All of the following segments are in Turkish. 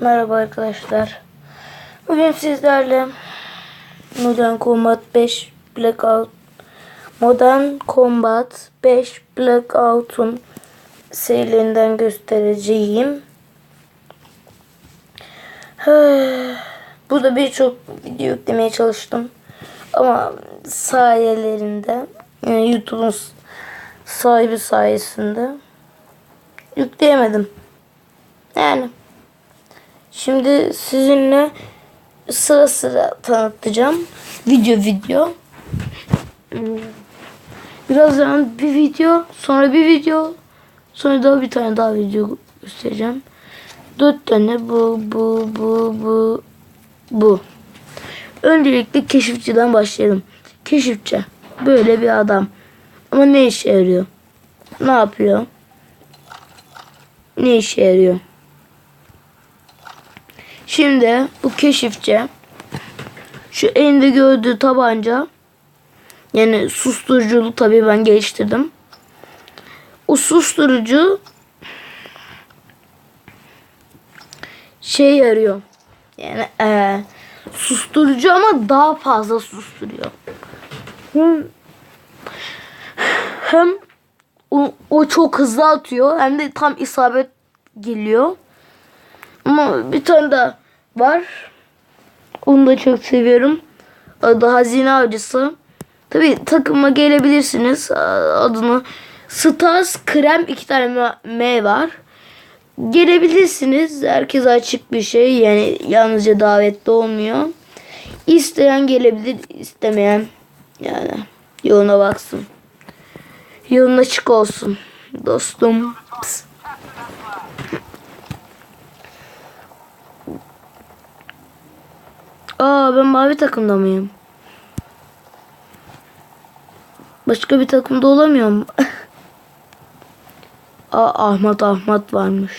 Merhaba arkadaşlar. Bugün sizlerle Modern Combat 5 Blackout Modern Combat 5 Blackout'un serilerinden göstereceğim. Burada birçok video yüklemeye çalıştım. Ama sayelerinde yani YouTube'un sahibi sayesinde yükleyemedim. Yani Şimdi sizinle sıra sıra tanıtacağım. Video video. Birazdan bir video, sonra bir video, sonra daha bir tane daha video göstereceğim. Dört tane bu, bu, bu, bu, bu. Öncelikle keşifçiden başlayalım. Keşifçi. Böyle bir adam. Ama ne işe yarıyor? Ne yapıyor? Ne işe yarıyor? Şimdi bu keşifçi şu elinde gördüğü tabanca yani susturuculu tabii ben geliştirdim. O susturucu şey yarıyor. Yani e, susturucu ama daha fazla susturuyor. Hem, hem o, o çok hızlı atıyor hem de tam isabet geliyor. Ama bir tane daha var. Onu da çok seviyorum. Adı Hazine Avcısı. Tabi takıma gelebilirsiniz. Adını Stas Krem iki tane M var. Gelebilirsiniz. Herkes açık bir şey. Yani yalnızca davetli olmuyor. İsteyen gelebilir. istemeyen yani yoluna baksın. Yolun açık olsun. Dostum. Pıs. Aa ben mavi takımda mıyım? Başka bir takımda olamıyorum. Aa Ahmet Ahmet varmış.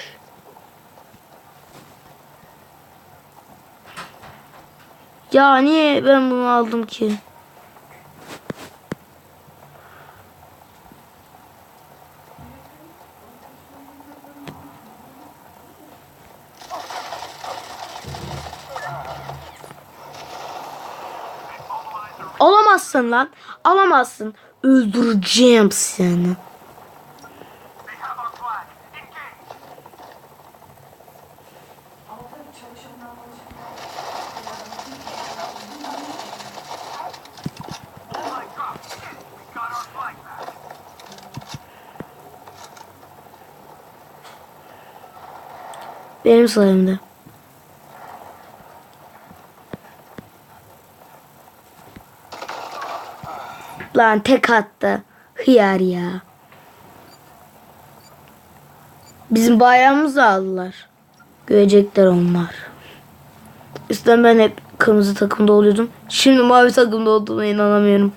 Ya niye ben bunu aldım ki? Alamazsın lan. Alamazsın. Öldüreceğim seni. Benim sayemde. Lan tek attı. Hıyar ya. Bizim bayrağımızı aldılar. Görecekler onlar. Üstten ben hep kırmızı takımda oluyordum. Şimdi mavi takımda olduğuma inanamıyorum.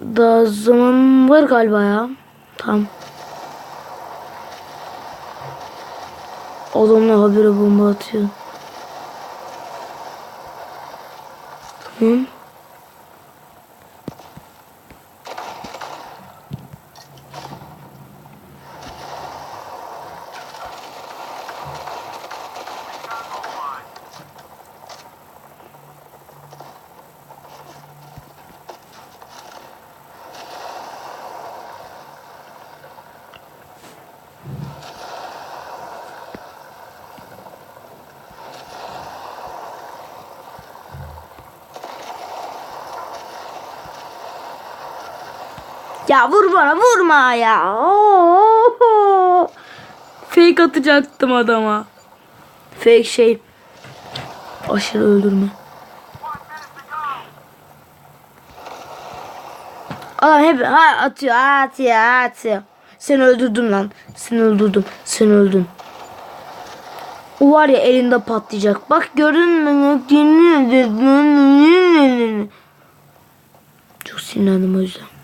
Daha zaman var galiba ya. Tamam. Adamlar habire bomba atıyor. Tamam. Ya vur bana vurma ya. Oo. Fake atacaktım adama. Fake şey. Aşırı öldürme. Adam hep ha, atıyor atıyor atıyor. Seni öldürdüm lan. Seni öldürdüm. Seni öldüm. O var ya elinde patlayacak. Bak gördün mü? Çok sinirlendim o yüzden.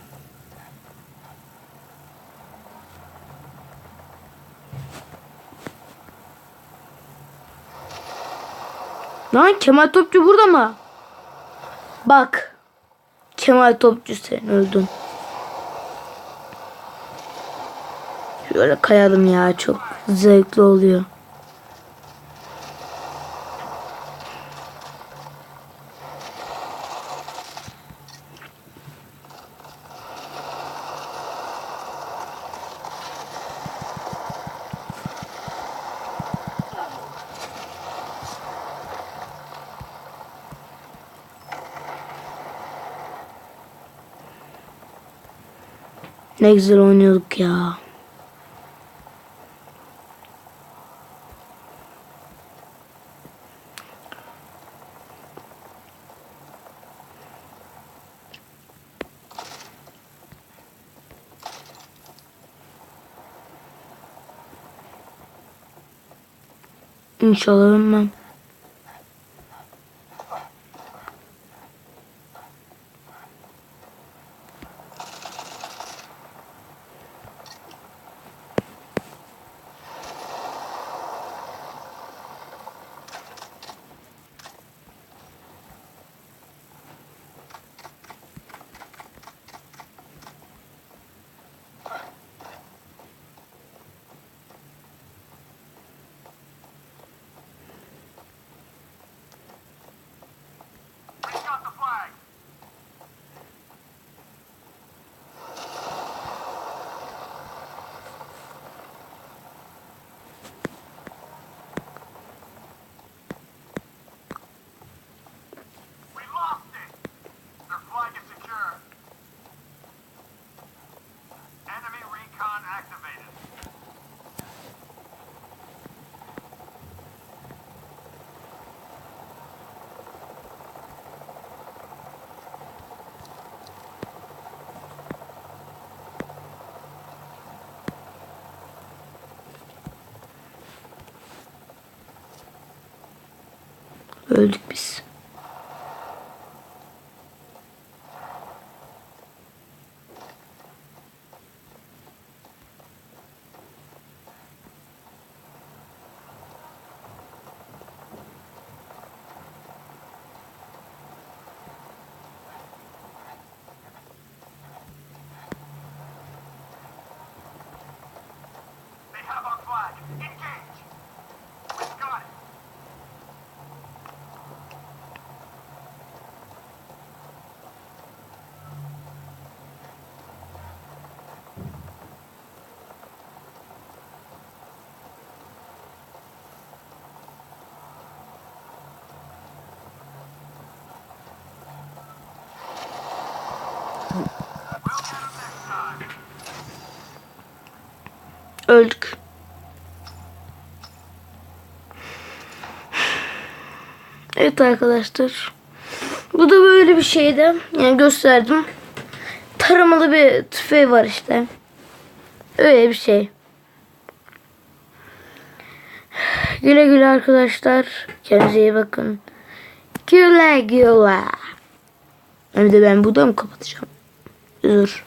Lan Kemal Topçu burada mı? Bak. Kemal Topçu sen öldün. Şöyle kayalım ya çok zevkli oluyor. Ne güzel oynuyorduk ya. İnşallah ölmem. Öldük biz. Öldük. Evet arkadaşlar. Bu da böyle bir şeydi. Yani gösterdim. Taramalı bir tüfeği var işte. Öyle bir şey. Güle güle arkadaşlar. Kendinize iyi bakın. Güle güle. Hem de ben burada mı kapatacağım? Dur.